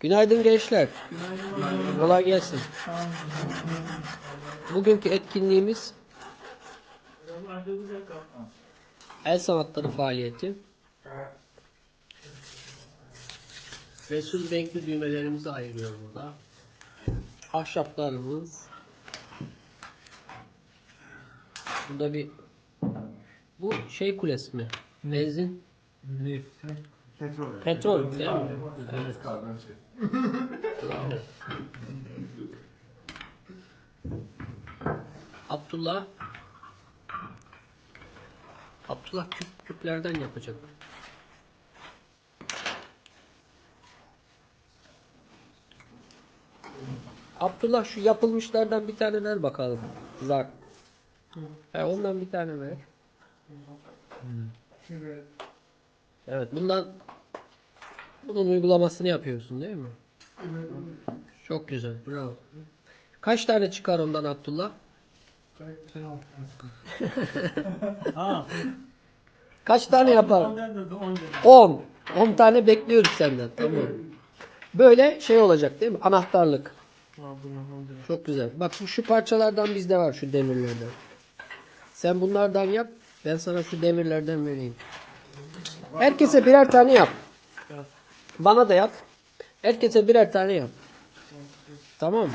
Günaydın gençler. Kolay gelsin. Bugünkü etkinliğimiz el sanatları faaliyeti. Resul renkli düğmelerimizi ayırıyor burada. Ahşaplarımız. Burada bir bu şey kulesi mi? Benzin Petrol. Petrol değil mi? Evet. Bravo. Abdullah Abdullah küp, küplerden yapacak. Abdullah şu yapılmışlardan bir tane ver bakalım. Zar. He, ondan bir tane ver. Evet bundan bunun uygulamasını yapıyorsun değil mi? Çok güzel. Bravo. Kaç tane çıkar ondan Abdullah? Kaç tane yapar? 10. 10 tane bekliyoruz senden. Tamam. Böyle şey olacak değil mi? Anahtarlık. Çok güzel. Bak bu şu parçalardan bizde var şu demirlerden. Sen bunlardan yap. Ben sana şu demirlerden vereyim. Herkese birer tane yap. Bana da yap. Herkese birer tane yap. Tamam mı?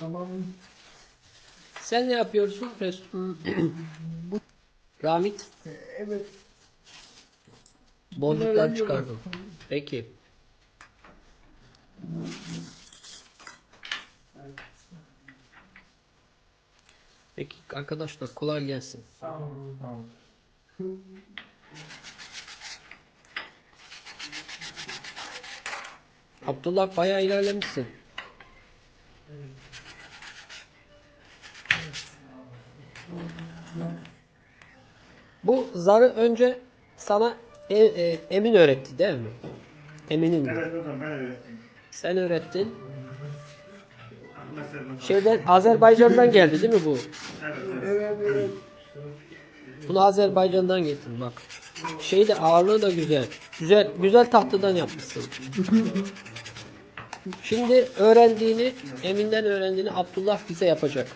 Tamam. Sen ne yapıyorsun? Resul? Ramit Evet. boncuklar çıkardım. Peki. Peki arkadaşlar kolay gelsin. Tamam. Tamam. Abdullah bayağı ilerlemişsin. Bu zarı önce sana e- e, Emin öğretti değil mi? Emin'in. mi? Evet hocam ben öğrettim. Sen öğrettin. Mesela. Şeyden Azerbaycan'dan geldi değil mi bu? Evet. Evet. Bunu Azerbaycan'dan getirdim bak. Şey de ağırlığı da güzel. Güzel güzel tahtadan yapmışsın. Şimdi öğrendiğini, Emin'den öğrendiğini Abdullah bize yapacak.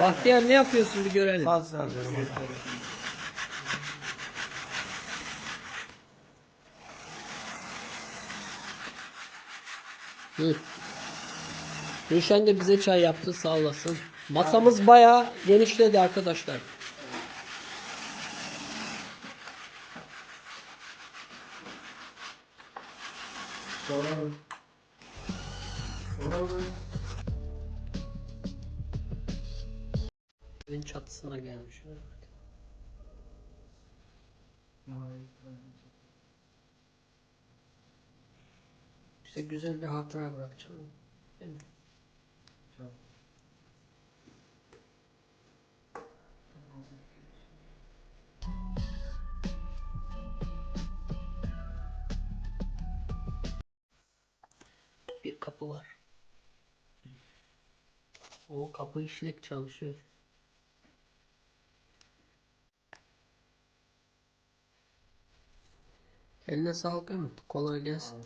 Bahtiyar ne yapıyorsun bir görelim. Hı. Rüşen de bize çay yaptı sağ olasın. Masamız bayağı genişledi arkadaşlar. Evin çatısına gelmiş. İşte güzel bir hatıra bırakacağım. Değil mi? Bir kapı var. O kapı işlek çalışıyor. Eline sağlık. Kolay gelsin.